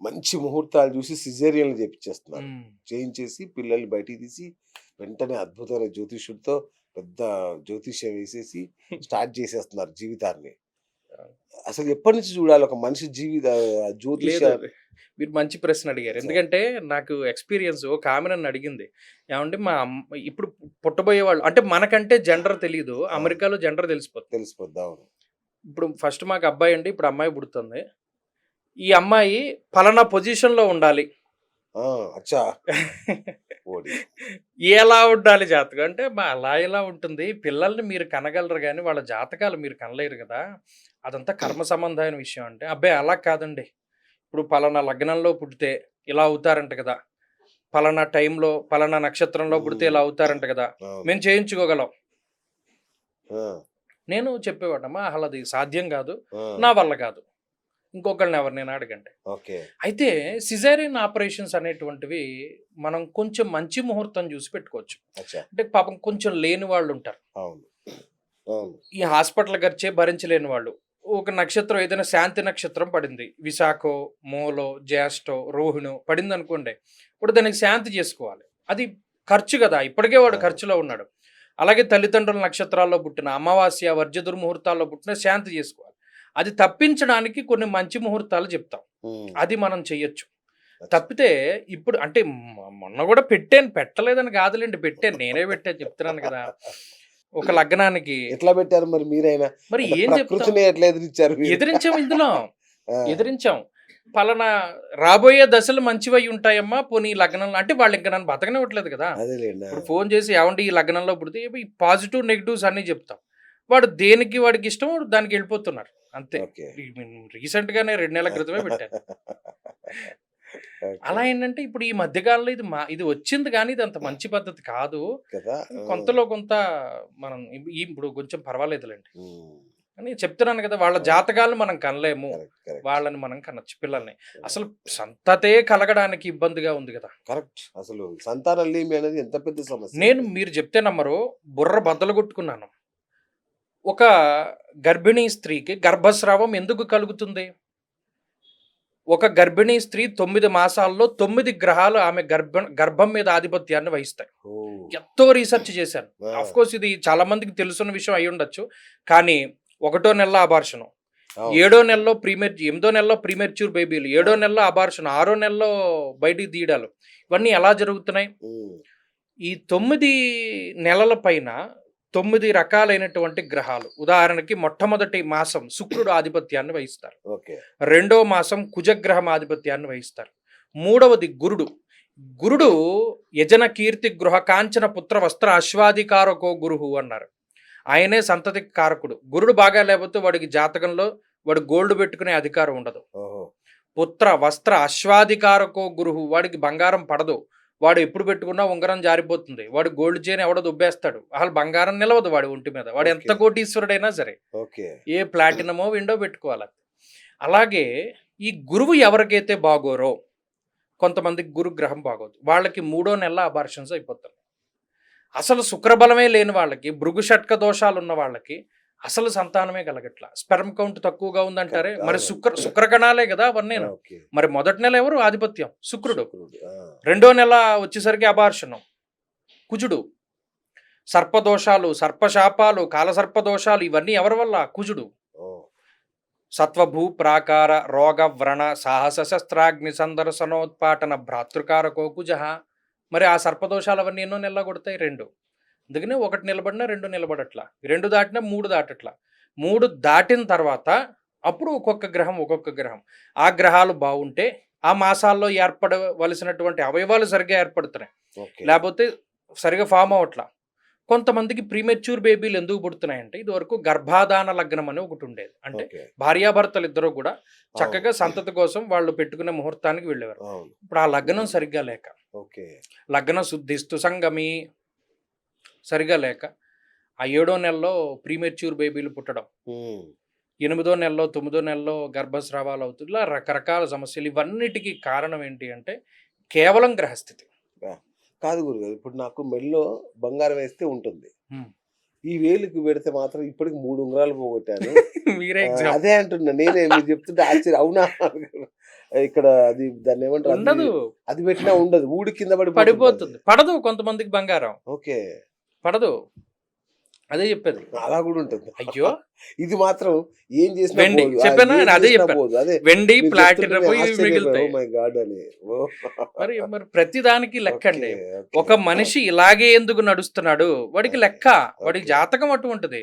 మంచి ముహూర్తాలు చూసి సిజేరియన్లు చేపించేస్తున్నారు. చేయించేసి పిల్లల్ని బయటికి తీసి వెంటనే అద్భుతమైన జ్యోతిష్యుడితో పెద్ద జ్యోతిష్యం వేసేసి స్టార్ట్ చేసేస్తున్నారు జీవితాన్ని. అసలు ఎప్పటి నుంచి చూడాలి ఒక మనిషి జీవిత జ్యోతిష లేదు మీరు మంచి ప్రశ్న అడిగారు. ఎందుకంటే నాకు ఎక్స్పీరియన్స్ ఒక ఆమె నన్ను అడిగింది. ఏమంటే మా ఇప్పుడు పుట్టబోయే వాళ్ళు అంటే మనకంటే జెండర్ తెలియదు అమెరికాలో జెండర్ తెలిసిపోతుంది. తెలిసిపోద్ది అవును. ఇప్పుడు ఫస్ట్ మాకు అబ్బాయి అండి ఇప్పుడు అమ్మాయి పుడుతుంది. ఈ అమ్మాయి ఫలానా పొజిషన్లో ఉండాలి. అచ్చా. ఎలా ఉండాలి జాతకం? అంటే మా అలా ఎలా ఉంటుంది. పిల్లల్ని మీరు కనగలరు కానీ వాళ్ళ జాతకాలు మీరు కనలేరు కదా. అదంతా కర్మ సంబంధమైన విషయం అంటే అబ్బాయి అలా కాదండి. ఇప్పుడు పలానా లగ్నంలో పుడితే ఇలా అవుతారంట కదా. పలానా టైంలో పలానా నక్షత్రంలో పుడితే ఇలా అవుతారంట కదా. మేము చేయించుకోగలం. నేను చెప్పేవాడమ్మా అసలు అది సాధ్యం కాదు. నా వల్ల కాదు. ఇంకొకళ్ళని ఎవరు నేను అడగండి. ఓకే. అయితే సిజేరియన్ ఆపరేషన్స్ అనేటువంటివి మనం కొంచెం మంచి ముహూర్తం చూసి పెట్టుకోవచ్చు. అంటే పాపం కొంచెం లేని వాళ్ళు ఉంటారు. ఈ హాస్పిటల్ ఖర్చే భరించలేని వాళ్ళు. ఒక నక్షత్రం ఏదైనా శాంతి నక్షత్రం పడింది. విశాఖో మూలో జ్యేష్ఠో రోహిణో పడింది అనుకోండి ఇప్పుడు దానికి శాంతి చేసుకోవాలి. అది ఖర్చు కదా ఇప్పటికే వాడు ఖర్చులో ఉన్నాడు. అలాగే తల్లిదండ్రుల నక్షత్రాల్లో పుట్టిన అమావాస్య వర్జ దుర్ముహూర్తాల్లో పుట్టిన శాంతి చేసుకోవాలి. అది తప్పించడానికి కొన్ని మంచి ముహూర్తాలు చెప్తాం. అది మనం చెయ్యొచ్చు. తప్పితే ఇప్పుడు అంటే మొన్న కూడా పెట్టాను పెట్టలేదని కాదులేండి పెట్టాను నేనే పెట్టాను చెప్తున్నాను కదా. ఒక లగ్నానికి. ఎట్లా పెట్టారు మరి మీరైనా? మరి ఏం ఎదిరించారు? ఎదిరించాం ఇందులో. ఎదిరించాం. పలానా రాబోయే దశలు మంచివై ఉంటాయమ్మా పోనీ ఈ లగ్నంలో. అంటే వాళ్ళు ఇంకా నన్ను బతకనివ్వట్లేదు కదా. ఇప్పుడు ఫోన్ చేసి ఏమండి ఈ లగ్నంలో పుడితే ఈ పాజిటివ్ నెగిటివ్స్ అన్ని చెప్తాం. వాడు దేనికి వాడికి ఇష్టం వాడు దానికి వెళ్ళిపోతున్నారు. అంతే. రీసెంట్ గానే రెండు నెలల క్రితమే పెట్టాను. అలా ఏంటంటే ఇప్పుడు ఈ మధ్యకాలంలో ఇది మా ఇది వచ్చింది కానీ ఇది అంత మంచి పద్ధతి కాదు. కొంతలో కొంత మనం ఇప్పుడు కొంచెం పర్వాలేదులేండి. అని చెప్తున్నాను కదా వాళ్ళ జాతకాలను మనం కనలేము. వాళ్ళని మనం కనొచ్చు పిల్లల్ని. అసలు సంతతే కలగడానికి ఇబ్బందిగా ఉంది కదా. కరెక్ట్. అసలు సంతానం అనేది ఎంత పెద్ద సమస్య. నేను మీరు చెప్తే నమ్మరు బుర్ర బద్దలు కొట్టుకున్నాను. ఒక గర్భిణీ స్త్రీకి గర్భస్రావం ఎందుకు కలుగుతుంది? ఒక గర్భిణీ స్త్రీ తొమ్మిది మాసాల్లో తొమ్మిది గ్రహాలు ఆమె గర్భ గర్భం మీద ఆధిపత్యాన్ని వహిస్తాయి. ఎంతో రీసెర్చ్ చేశాను. అఫ్ కోర్స్ ఇది చాలా మందికి తెలుసున్న విషయం అయి ఉండొచ్చు. కానీ ఒకటో నెలలో అబార్షణం. ఏడో నెలలో ప్రీమెర్ ఎనిమిదో నెలలో ప్రీమెర్చ్యూర్ బేబీలు ఏడో నెలలో అబార్షన్ ఆరో నెలలో బయటికి తీయడాలు. ఇవన్నీ ఎలా జరుగుతున్నాయి? ఈ తొమ్మిది నెలల పైన తొమ్మిది రకాలైనటువంటి గ్రహాలు. ఉదాహరణకి మొట్టమొదటి మాసం శుక్రుడు ఆధిపత్యాన్ని వహిస్తారు. రెండో మాసం కుజగ్రహం ఆధిపత్యాన్ని వహిస్తారు. మూడవది గురుడు. గురుడు యజన కీర్తి గృహ కాంచన పుత్ర వస్త్ర అశ్వాధికారకో గురువు అన్నారు. ఆయనే సంతతి కారకుడు. గురుడు బాగా లేకపోతే వాడికి జాతకంలో వాడు గోల్డ్ పెట్టుకునే అధికారం ఉండదు. పుత్ర వస్త్ర అశ్వాధికారకో గురువు వాడికి బంగారం పడదు. వాడు ఎప్పుడు పెట్టుకున్నా ఉంగరం జారిపోతుంది. వాడు గోల్డ్ చైన్ ఎవడో దుబ్బేస్తాడు. అసలు బంగారం నిలవదు వాడి ఒంటి మీద. వాడు ఎంత. కోటీశ్వరుడైనా సరే ఓకే. ఏ ప్లాటినమో విండో పెట్టుకోవాలి. అలాగే ఈ గురువు ఎవరికైతే బాగోరో కొంతమందికి గురు గ్రహం బాగోదు. వాళ్ళకి మూడో నెల అబార్షన్స్ అయిపోతారు అసలు శుక్రబలమే లేని వాళ్ళకి భృగు షట్క దోషాలు ఉన్న వాళ్ళకి అసలు సంతానమే కలగట్ల. స్పెర్మ్ కౌంట్ తక్కువగా ఉందంటారే? మరి శుక్ర శుక్రగణాలే కదా అవన్నీ మరి మొదటి నెల ఎవరు? ఆధిపత్యం. శుక్రుడు. రెండో నెల వచ్చేసరికి అబార్షణం కుజుడు. సర్పదోషాలు సర్పశాపాలు కాలసర్పదోషాలు ఇవన్నీ ఎవరి వల్ల? కుజుడు. సత్వభూ ప్రాకార రోగ వ్రణ సాహస శస్త్రాగ్ని సందర్శనోత్పాటన భ్రాతృకారకో కుజ. మరి ఆ సర్పదోషాలు అవన్నీ ఎన్నో నెలలు కొడతాయి? రెండు. అందుకనే ఒకటి నిలబడినా రెండు నిలబడట్లా. రెండు దాటినా మూడు దాటట్లా. మూడు దాటిన తర్వాత అప్పుడు ఒక్కొక్క గ్రహం ఒక్కొక్క గ్రహం. ఆ గ్రహాలు బాగుంటే ఆ మాసాల్లో ఏర్పడవలసినటువంటి అవయవాలు సరిగ్గా ఏర్పడుతున్నాయి. లేకపోతే సరిగా ఫామ్ అవట్లా కొంతమందికి ప్రీమెచ్యూర్ బేబీలు ఎందుకు పుడుతున్నాయంటే ఇది వరకు గర్భాధాన లగ్నం అని ఒకటి ఉండేది. అంటే భార్యాభర్తలు ఇద్దరు కూడా చక్కగా సంతతి కోసం వాళ్ళు పెట్టుకునే ముహూర్తానికి వెళ్ళేవారు. ఇప్పుడు ఆ లగ్నం సరిగ్గా లేక ఓకే. లగ్న శుద్ధిస్తు సంగమి సరిగా లేక ఆ ఏడో నెలలో ప్రీమెచ్యూర్ బేబీలు పుట్టడం. ఎనిమిదో నెలలో తొమ్మిదో నెలలో గర్భస్రావాలు అవుతుంది ఇలా రకరకాల సమస్యలు ఇవన్నిటికీ కారణం ఏంటి అంటే కేవలం గ్రహస్థితి. కాదు గురుగారు ఇప్పుడు నాకు మెడలో బంగారం వేస్తే ఉంటుంది. ఈ వేలుకి పెడితే మాత్రం ఇప్పటికి మూడు ఉంగరాలు పోగొట్టాను. మీరే అదే అంటున్నా నేనే మీరు చెప్తుంటే ఆశ్చర్యం. అవునా? ఇక్కడ అది దాన్ని ఏమంటారు ఉండదు. అది పెట్టినా ఉండదు ఊడి కింద పడి పడిపోతుంది. పడదు కొంతమందికి బంగారం. ఓకే. పడదు. అదే చెప్పేది. అలా కూడా ఉంటుంది. అయ్యో! ఇది మాత్రం ఏం చేసినా వెండి. చెప్పానా? అదే చెప్పాను. వెండి ప్లాటినం. మిగులుతాయి. Oh my God అని. ఓ. మరి మరి ప్రతి దానికి లెక్క అండి. ఒక మనిషి ఇలాగే ఎందుకు నడుస్తున్నాడు? వాడికి లెక్క. వాడి ఓకే. జాతకం అటువంటిది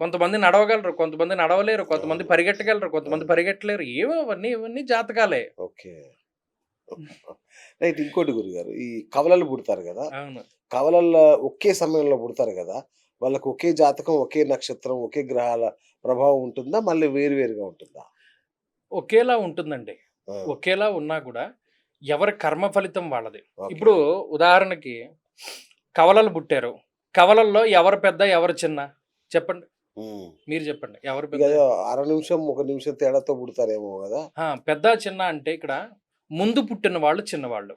కొంతమంది నడవగలరు కొంతమంది నడవలేరు కొంతమంది పరిగెట్టగలరు కొంతమంది పరిగెట్టలేరు. ఏమో అవన్నీ ఇవన్నీ జాతకాలే. ఓకే రైట్ ఇంకోటి గురుగారు ఈ కవలలు పుడతారు కదా? అవును. కవలల్లో ఒకే సమయంలో పుడతారు కదా వాళ్ళకి ఒకే జాతకం ఒకే నక్షత్రం ఒకే గ్రహాల ప్రభావం ఉంటుందా? మళ్ళీ వేరు వేరుగా ఉంటుందా? ఒకేలా ఉంటుందండి. ఒకేలా ఉన్నా కూడా ఎవరి కర్మ ఫలితం వాళ్ళది. ఇప్పుడు ఉదాహరణకి కవలలు పుట్టారు. కవలల్లో ఎవరు పెద్ద ఎవరు చిన్న? చెప్పండి. మీరు చెప్పండి. ఎవరు పెద్ద? అర నిమిషం ఒక నిమిషం తేడాతో పుడతారేమో కదా. పెద్ద చిన్న అంటే ఇక్కడ ముందు పుట్టిన వాళ్ళు చిన్నవాళ్ళు.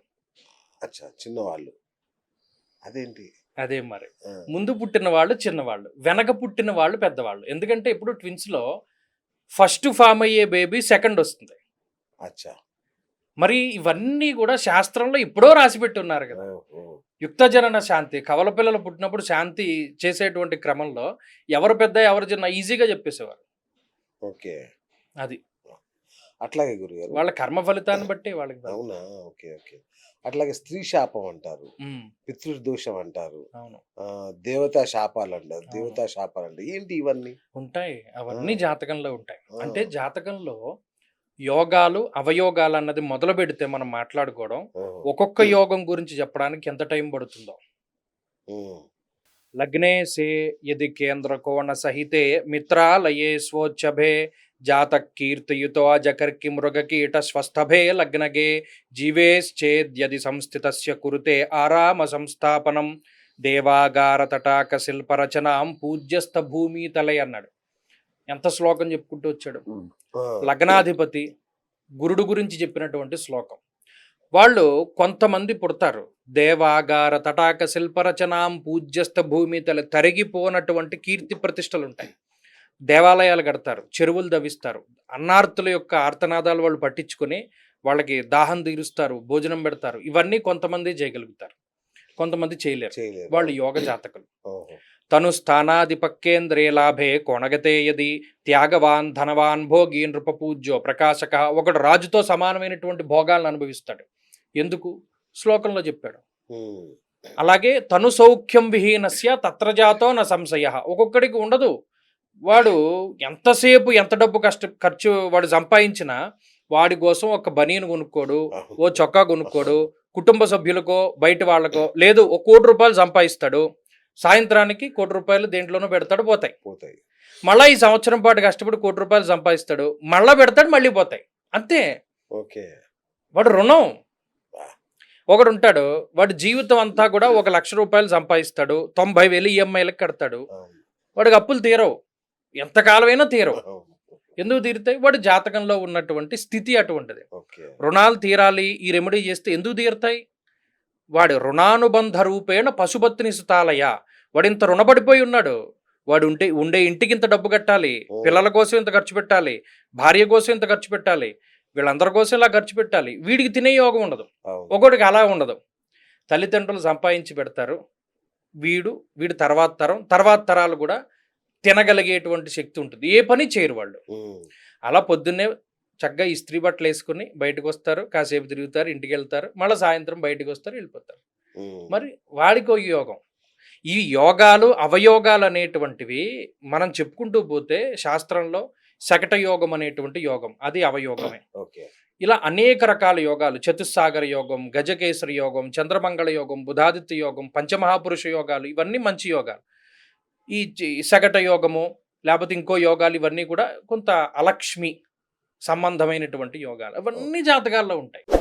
అచ్చా చిన్నవాళ్ళు. అదేంటి? అదే మరి. ముందు పుట్టిన వాళ్ళు చిన్నవాళ్ళు వెనక పుట్టిన వాళ్ళు పెద్దవాళ్ళు. ఎందుకంటే ఇప్పుడు ట్విన్స్లో ఫస్ట్ ఫామ్ అయ్యే బేబీ సెకండ్ వస్తుంది. అచ్చా. మరి ఇవన్నీ కూడా శాస్త్రంలో ఎప్పుడో రాసి పెట్టి ఉన్నారు కదా. ఓ, ఓ. యుక్త జనన శాంతి కవల పిల్లలు పుట్టినప్పుడు శాంతి చేసేటువంటి క్రమంలో ఎవరు పెద్ద ఎవరు చిన్న ఈజీగా చెప్పేసేవారు. ఓకే. అది. అట్లాగే గురుగారు. వాళ్ళ కర్మ ఫలితాన్ని బట్టి వాళ్ళకి. అవునా? Okay okay. అట్లాగే స్త్రీ శాపం అంటారు పితృదోషం అంటారు దేవతా శాపాలు అంటారు. దేవతా శాపాలు అంటారు ఏంటి ఇవన్నీ ఉంటాయి అవన్నీ. జాతకంలో ఉంటాయి. అంటే జాతకంలో యోగాలు అవయోగాలు అన్నది మొదలు పెడితే మనం మాట్లాడుకోవడం. ఒక్కొక్క యోగం గురించి చెప్పడానికి ఎంత టైం పడుతుందో. లగ్నే సే యది కేంద్ర కోణ సహితే మిత్రాలయే స్వోచ్చభే జాత కీర్తియుతో జకర్కి మృగకీట స్వస్థభే లగ్నగే జీవేశ్చేద్యది సంస్థితస్య కురుతే ఆరామ సంస్థాపనం దేవాగార తటాక శిల్పరచనాం పూజ్యస్థ భూమి తలై అన్నాడు। ఎంత శ్లోకం చెప్పుకుంటూ వచ్చాడు? లగ్నాధిపతి గురుడు గురించి చెప్పినటువంటి శ్లోకం. వాళ్ళు కొంతమంది పుడతారు. దేవాగార తటాక శిల్పరచనాం పూజ్యస్థ భూమి తల తరిగిపోనటువంటి కీర్తి ప్రతిష్టలు ఉంటాయి దేవాలయాలు కడతారు చెరువులు దవిస్తారు అన్నార్తుల యొక్క ఆర్తనాదాలు వాళ్ళు పట్టించుకొని వాళ్ళకి దాహం తీరుస్తారు భోజనం పెడతారు. ఇవన్నీ కొంతమంది చేయగలుగుతారు. కొంతమంది చేయలేరు. వాళ్ళు యోగ జాతకులు. తను స్థానాధిపక్కేంద్రే లాభే కొనగతే యది త్యాగవాన్ ధనవాన్ భోగి నృపపూజ్యో ప్రకాశక. ఒకడు రాజుతో సమానమైనటువంటి భోగాలను అనుభవిస్తాడు. ఎందుకు? శ్లోకంలో చెప్పాడు. అలాగే తను సౌఖ్యం విహీనస్య తత్రజాతో నా సంశయ. ఒక్కొక్కడికి ఉండదు. వాడు ఎంతసేపు ఎంత డబ్బు కష్ట ఖర్చు వాడు సంపాదించినా వాడి కోసం ఒక బనీను కొనుక్కోడు ఓ చొక్కా కొనుక్కోడు కుటుంబ సభ్యులకో బయట వాళ్ళకో లేదు ఒక కోటి రూపాయలు సంపాదిస్తాడు. సాయంత్రానికి కోటి రూపాయలు దేంట్లోనూ పెడతాడు పోతాయి. పోతాయి. మళ్ళీ ఈ సంవత్సరం పాటు కష్టపడి కోటి రూపాయలు సంపాదిస్తాడు మళ్ళా పెడతాడు మళ్ళీ పోతాయి. అంతే. ఓకే. వాడు రుణం. ఒకడు ఉంటాడు వాడి జీవితం అంతా కూడా ఒక లక్ష రూపాయలు సంపాదిస్తాడు తొంభై వేలు ఈఎంఐలకు కడతాడు. వాడికి అప్పులు తీరవు. ఎంతకాలమైనా తీరవు. ఎందుకు తీరుతాయి వాడి జాతకంలో ఉన్నటువంటి స్థితి అటువంటిది. రుణాలు తీరాలి ఈ రెమెడీ చేస్తే ఎందుకు తీరుతాయి? వాడు రుణానుబంధ రూపేణ పశుపత్ని సుతాలయ. వాడు ఇంత రుణపడిపోయి ఉన్నాడు. వాడు ఉంటే ఉండే ఇంటికి ఇంత డబ్బు కట్టాలి. పిల్లల కోసం ఇంత ఖర్చు పెట్టాలి భార్య కోసం ఇంత ఖర్చు పెట్టాలి వీళ్ళందరి కోసం ఇలా ఖర్చు పెట్టాలి. వీడికి తినే యోగం ఉండదు. ఒకడికి అలా ఉండదు. తల్లిదండ్రులు సంపాదించి పెడతారు. వీడు వీడి తర్వాత తరం తర్వాత తరాలు కూడా తినగలిగేటువంటి శక్తి ఉంటుంది. ఏ పని చేయరు వాళ్ళు. అలా పొద్దున్నే చక్కగా ఇస్త్రీ బట్టలు వేసుకుని బయటకు వస్తారు. కాసేపు తిరుగుతారు ఇంటికి వెళ్తారు. మళ్ళీ సాయంత్రం బయటకు వస్తారు వెళ్ళిపోతారు. మరి వాడికో యోగం. ఈ యోగాలు అవయోగాలు అనేటువంటివి మనం చెప్పుకుంటూ పోతే శాస్త్రంలో శకట యోగం అనేటువంటి యోగం. అది అవయోగమే. ఓకే. ఇలా అనేక రకాల యోగాలు. చతుస్సాగర యోగం గజకేసరి యోగం చంద్రమంగళ యోగం బుధాదిత్య యోగం పంచమహాపురుష యోగాలు. ఇవన్నీ మంచి యోగాలు. ఈ సగట యోగము లేకపోతే ఇంకో యోగాలు ఇవన్నీ కూడా కొంత అలక్ష్మి సంబంధమైనటువంటి యోగాలు. అవన్నీ జాతకాల్లో ఉంటాయి.